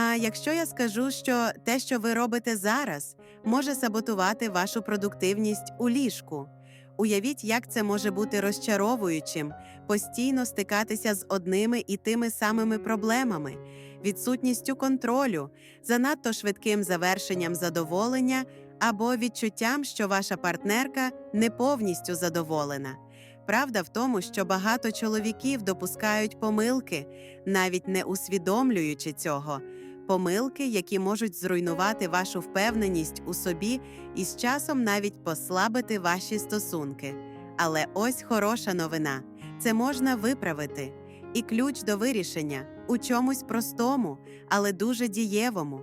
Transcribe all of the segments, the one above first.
А якщо я скажу, що те, що ви робите зараз, може саботувати вашу продуктивність у ліжку. Уявіть, як це може бути розчаровуючим, постійно стикатися з одними і тими самими проблемами, відсутністю контролю, занадто швидким завершенням задоволення або відчуттям, що ваша партнерка не повністю задоволена. Правда в тому, що багато чоловіків допускають помилки, навіть не усвідомлюючи цього. Помилки, які можуть зруйнувати вашу впевненість у собі і з часом навіть послабити ваші стосунки. Але ось хороша новина: це можна виправити. І ключ до вирішення у чомусь простому, але дуже дієвому,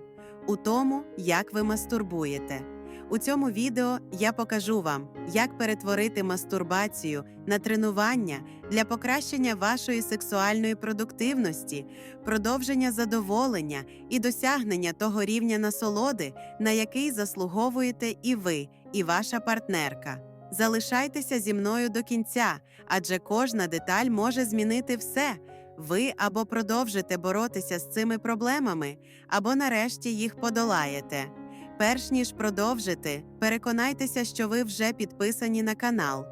у тому, як ви мастурбуєте. У цьому відео я покажу вам, як перетворити мастурбацію на тренування для покращення вашої сексуальної продуктивності, продовження задоволення і досягнення того рівня насолоди, на який заслуговуєте і ви, і ваша партнерка. Залишайтеся зі мною до кінця, адже кожна деталь може змінити все. Ви або продовжите боротися з цими проблемами, або нарешті їх подолаєте. Перш ніж продовжити, переконайтеся, що ви вже підписані на канал.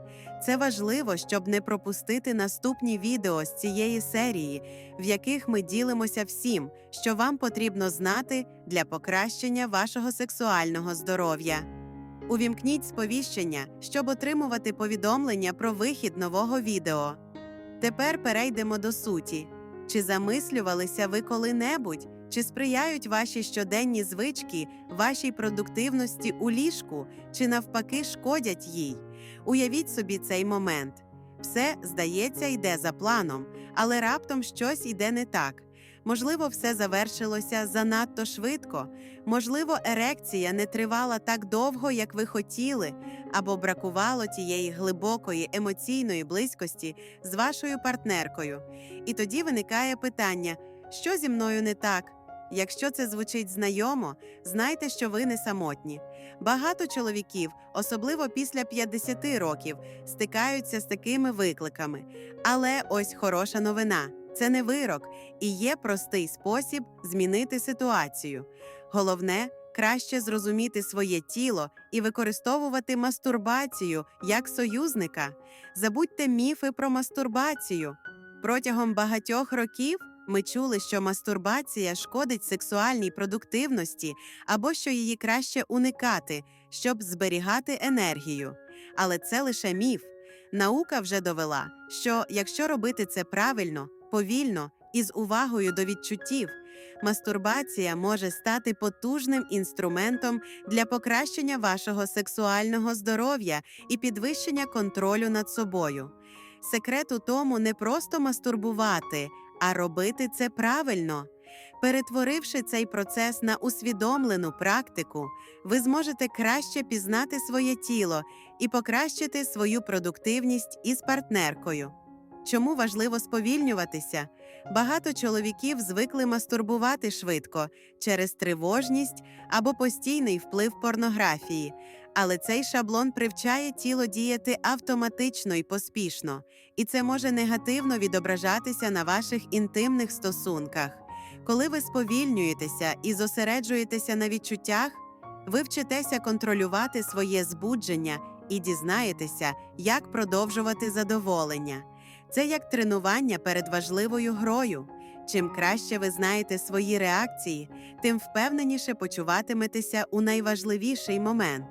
Це важливо, щоб не пропустити наступні відео з цієї серії, в яких ми ділимося всім, що вам потрібно знати для покращення вашого сексуального здоров'я. Увімкніть сповіщення, щоб отримувати повідомлення про вихід нового відео. Тепер перейдемо до суті. Чи замислювалися ви коли-небудь, чи сприяють ваші щоденні звички вашій продуктивності у ліжку, чи навпаки шкодять їй? Уявіть собі цей момент. Все, здається, йде за планом, але раптом щось йде не так. Можливо, все завершилося занадто швидко, можливо, ерекція не тривала так довго, як ви хотіли, або бракувало тієї глибокої емоційної близькості з вашою партнеркою. І тоді виникає питання: що зі мною не так? Якщо це звучить знайомо, знайте, що ви не самотні. Багато чоловіків, особливо після 50 років, стикаються з такими викликами. Але ось хороша новина: це не вирок і є простий спосіб змінити ситуацію. Головне краще зрозуміти своє тіло і використовувати мастурбацію як союзника. Забудьте міфи про мастурбацію. Протягом багатьох років ми чули, що мастурбація шкодить сексуальній продуктивності або що її краще уникати, щоб зберігати енергію. Але це лише міф. Наука вже довела, що якщо робити це правильно, повільно і з увагою до відчуттів, мастурбація може стати потужним інструментом для покращення вашого сексуального здоров'я і підвищення контролю над собою. Секрет у тому не просто мастурбувати, а робити це правильно. Перетворивши цей процес на усвідомлену практику, ви зможете краще пізнати своє тіло і покращити свою продуктивність із партнеркою. Чому важливо сповільнюватися? Багато чоловіків звикли мастурбувати швидко через тривожність або постійний вплив порнографії, але цей шаблон привчає тіло діяти автоматично і поспішно, і це може негативно відображатися на ваших інтимних стосунках. Коли ви сповільнюєтеся і зосереджуєтеся на відчуттях, ви вчитеся контролювати своє збудження і дізнаєтеся, як продовжувати задоволення. Це як тренування перед важливою грою. Чим краще ви знаєте свої реакції, тим впевненіше почуватиметеся у найважливіший момент.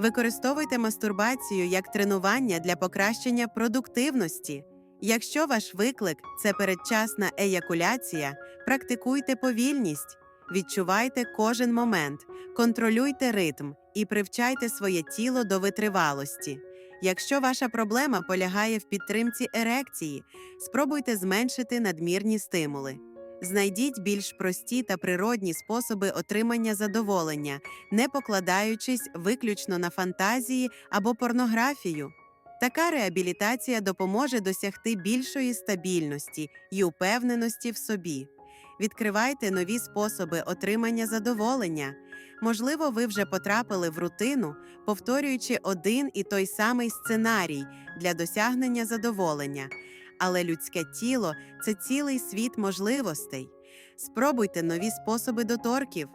Використовуйте мастурбацію як тренування для покращення продуктивності. Якщо ваш виклик це передчасна еякуляція, практикуйте повільність, відчувайте кожен момент, контролюйте ритм і привчайте своє тіло до витривалості. Якщо ваша проблема полягає в підтримці ерекції, спробуйте зменшити надмірні стимули. Знайдіть більш прості та природні способи отримання задоволення, не покладаючись виключно на фантазії або порнографію. Така реабілітація допоможе досягти більшої стабільності і упевненості в собі. Відкривайте нові способи отримання задоволення. Можливо, ви вже потрапили в рутину, повторюючи один і той самий сценарій для досягнення задоволення. Але людське тіло це цілий світ можливостей. Спробуйте нові способи доторків,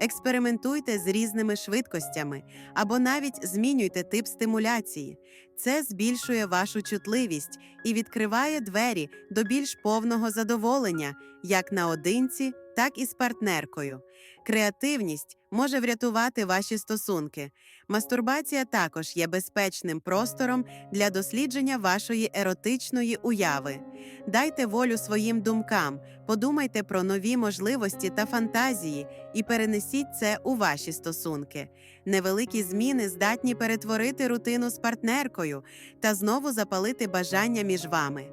експериментуйте з різними швидкостями або навіть змінюйте тип стимуляції. Це збільшує вашу чутливість і відкриває двері до більш повного задоволення, як наодинці, так і з партнеркою. Креативність може врятувати ваші стосунки. Мастурбація також є безпечним простором для дослідження вашої еротичної уяви. Дайте волю своїм думкам, подумайте про нові можливості та фантазії і перенесіть це у ваші стосунки. Невеликі зміни здатні перетворити рутину з партнеркою та знову запалити бажання між вами.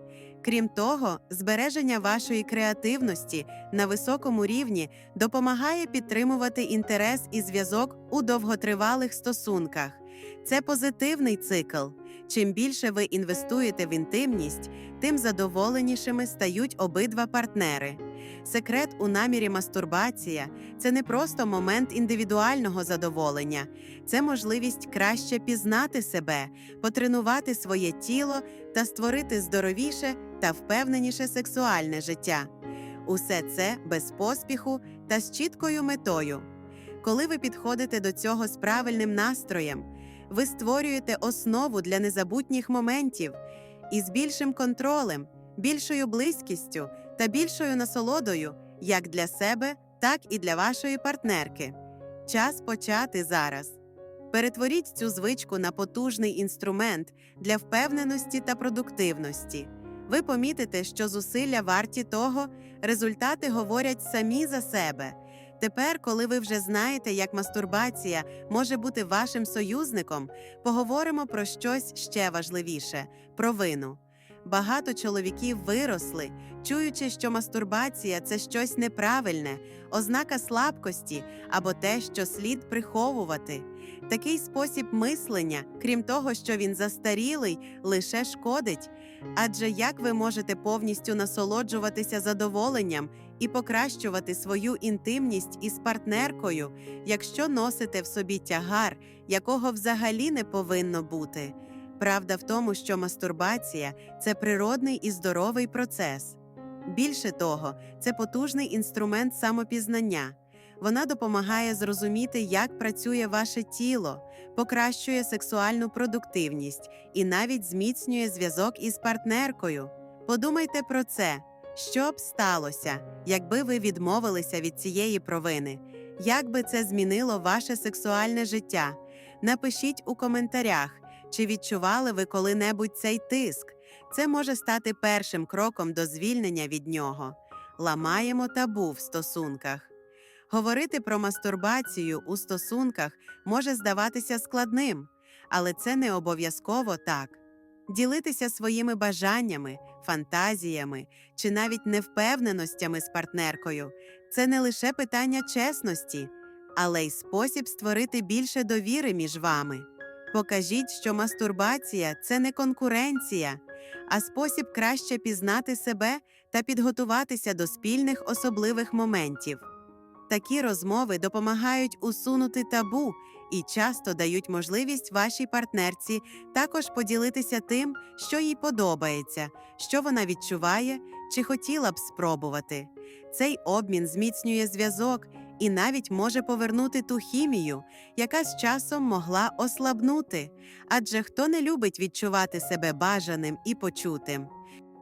Крім того, збереження вашої креативності на високому рівні допомагає підтримувати інтерес і зв'язок у довготривалих стосунках. Це позитивний цикл. Чим більше ви інвестуєте в інтимність, тим задоволенішими стають обидва партнери. Секрет у намірі мастурбація це не просто момент індивідуального задоволення, це можливість краще пізнати себе, потренувати своє тіло та створити здоровіше та впевненіше сексуальне життя. Усе це без поспіху та з чіткою метою. Коли ви підходите до цього з правильним настроєм, ви створюєте основу для незабутніх моментів і з більшим контролем, більшою близькістю та більшою насолодою як для себе, так і для вашої партнерки. Час почати зараз. Перетворіть цю звичку на потужний інструмент для впевненості та продуктивності. Ви помітите, що зусилля варті того, результати говорять самі за себе. Тепер, коли ви вже знаєте, як мастурбація може бути вашим союзником, поговоримо про щось ще важливіше про вину. Багато чоловіків виросли, чуючи, що мастурбація це щось неправильне, ознака слабкості або те, що слід приховувати. Такий спосіб мислення, крім того, що він застарілий, лише шкодить. Адже як ви можете повністю насолоджуватися задоволенням і покращувати свою інтимність із партнеркою, якщо носите в собі тягар, якого взагалі не повинно бути? Правда в тому, що мастурбація це природний і здоровий процес. Більше того, це потужний інструмент самопізнання. Вона допомагає зрозуміти, як працює ваше тіло, покращує сексуальну продуктивність і навіть зміцнює зв'язок із партнеркою. Подумайте про це, що б сталося, якби ви відмовилися від цієї провини, як би це змінило ваше сексуальне життя. Напишіть у коментарях, чи відчували ви коли-небудь цей тиск. Це може стати першим кроком до звільнення від нього. Ламаємо табу в стосунках. Говорити про мастурбацію у стосунках може здаватися складним, але це не обов'язково так. Ділитися своїми бажаннями, фантазіями чи навіть невпевненостями з партнеркою це не лише питання чесності, але й спосіб створити більше довіри між вами. Покажіть, що мастурбація це не конкуренція, а спосіб краще пізнати себе та підготуватися до спільних особливих моментів. Такі розмови допомагають усунути табу і часто дають можливість вашій партнерці також поділитися тим, що їй подобається, що вона відчуває чи хотіла б спробувати. Цей обмін зміцнює зв'язок і навіть може повернути ту хімію, яка з часом могла ослабнути. Адже хто не любить відчувати себе бажаним і почутим,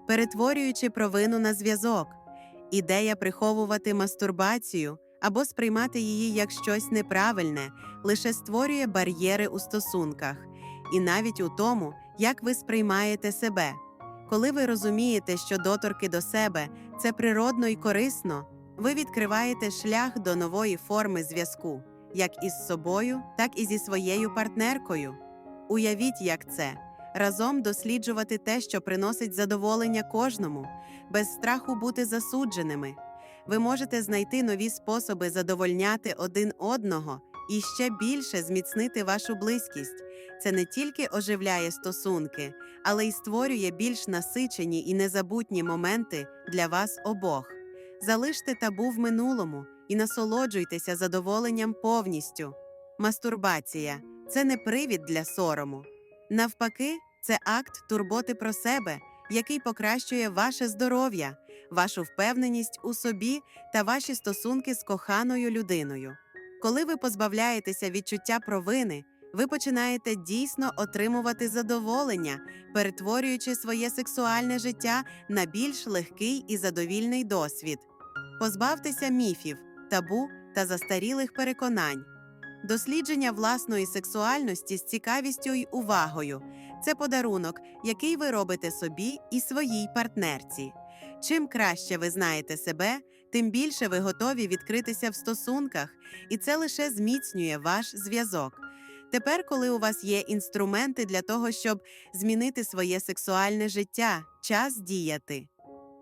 перетворюючи провину на зв'язок. Ідея приховувати мастурбацію або сприймати її як щось неправильне лише створює бар'єри у стосунках, і навіть у тому, як ви сприймаєте себе. Коли ви розумієте, що доторки до себе це природно і корисно, ви відкриваєте шлях до нової форми зв'язку, як із собою, так і зі своєю партнеркою. Уявіть, як це разом досліджувати те, що приносить задоволення кожному, без страху бути засудженими. Ви можете знайти нові способи задовольняти один одного і ще більше зміцнити вашу близькість. Це не тільки оживляє стосунки, але й створює більш насичені і незабутні моменти для вас обох. Залиште табу в минулому і насолоджуйтеся задоволенням повністю. Мастурбація це не привід для сорому. Навпаки, це акт турботи про себе, який покращує ваше здоров'я, вашу впевненість у собі та ваші стосунки з коханою людиною. Коли ви позбавляєтеся відчуття провини, ви починаєте дійсно отримувати задоволення, перетворюючи своє сексуальне життя на більш легкий і задовільний досвід. Позбавтеся міфів, табу та застарілих переконань. Дослідження власної сексуальності з цікавістю й увагою це подарунок, який ви робите собі і своїй партнерці. Чим краще ви знаєте себе, тим більше ви готові відкритися в стосунках, і це лише зміцнює ваш зв'язок. Тепер, коли у вас є інструменти для того, щоб змінити своє сексуальне життя, час діяти.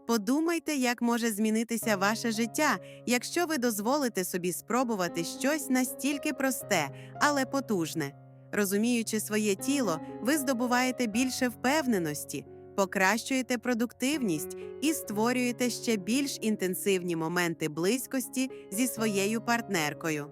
Подумайте, як може змінитися ваше життя, якщо ви дозволите собі спробувати щось настільки просте, але потужне. Розуміючи своє тіло, ви здобуваєте більше впевненості, покращуєте продуктивність і створюєте ще більш інтенсивні моменти близькості зі своєю партнеркою.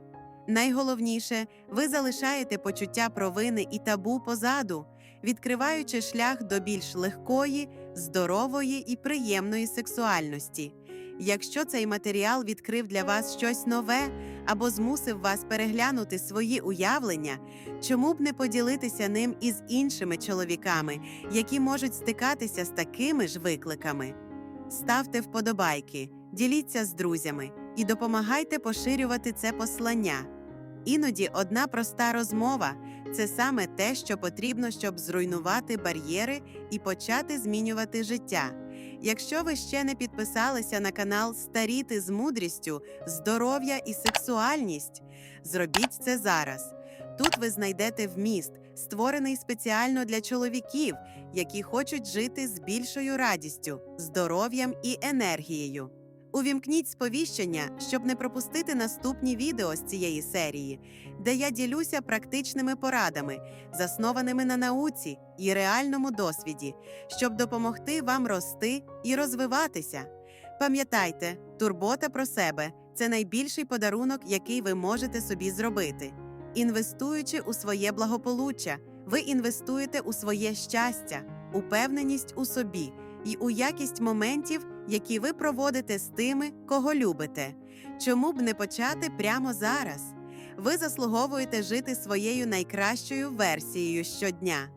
Найголовніше, ви залишаєте почуття провини і табу позаду, відкриваючи шлях до більш легкої, здорової і приємної сексуальності. Якщо цей матеріал відкрив для вас щось нове або змусив вас переглянути свої уявлення, чому б не поділитися ним із іншими чоловіками, які можуть стикатися з такими ж викликами? Ставте вподобайки, діліться з друзями і допомагайте поширювати це послання. Іноді одна проста розмова це саме те, що потрібно, щоб зруйнувати бар'єри і почати змінювати життя. Якщо ви ще не підписалися на канал Старіти з мудрістю, здоров'я і сексуальність, зробіть це зараз. Тут ви знайдете вміст, створений спеціально для чоловіків, які хочуть жити з більшою радістю, здоров'ям і енергією. Увімкніть сповіщення, щоб не пропустити наступні відео з цієї серії, де я ділюся практичними порадами, заснованими на науці і реальному досвіді, щоб допомогти вам рости і розвиватися. Пам'ятайте, турбота про себе це найбільший подарунок, який ви можете собі зробити. Інвестуючи у своє благополуччя, ви інвестуєте у своє щастя, упевненість у собі і у якість моментів, які ви проводите з тими, кого любите. Чому б не почати прямо зараз? Ви заслуговуєте жити своєю найкращою версією щодня.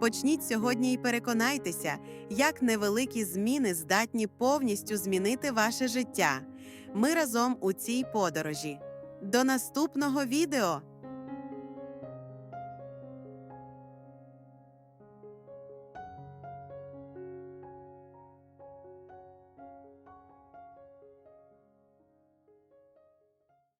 Почніть сьогодні і переконайтеся, як невеликі зміни здатні повністю змінити ваше життя. Ми разом у цій подорожі. До наступного відео!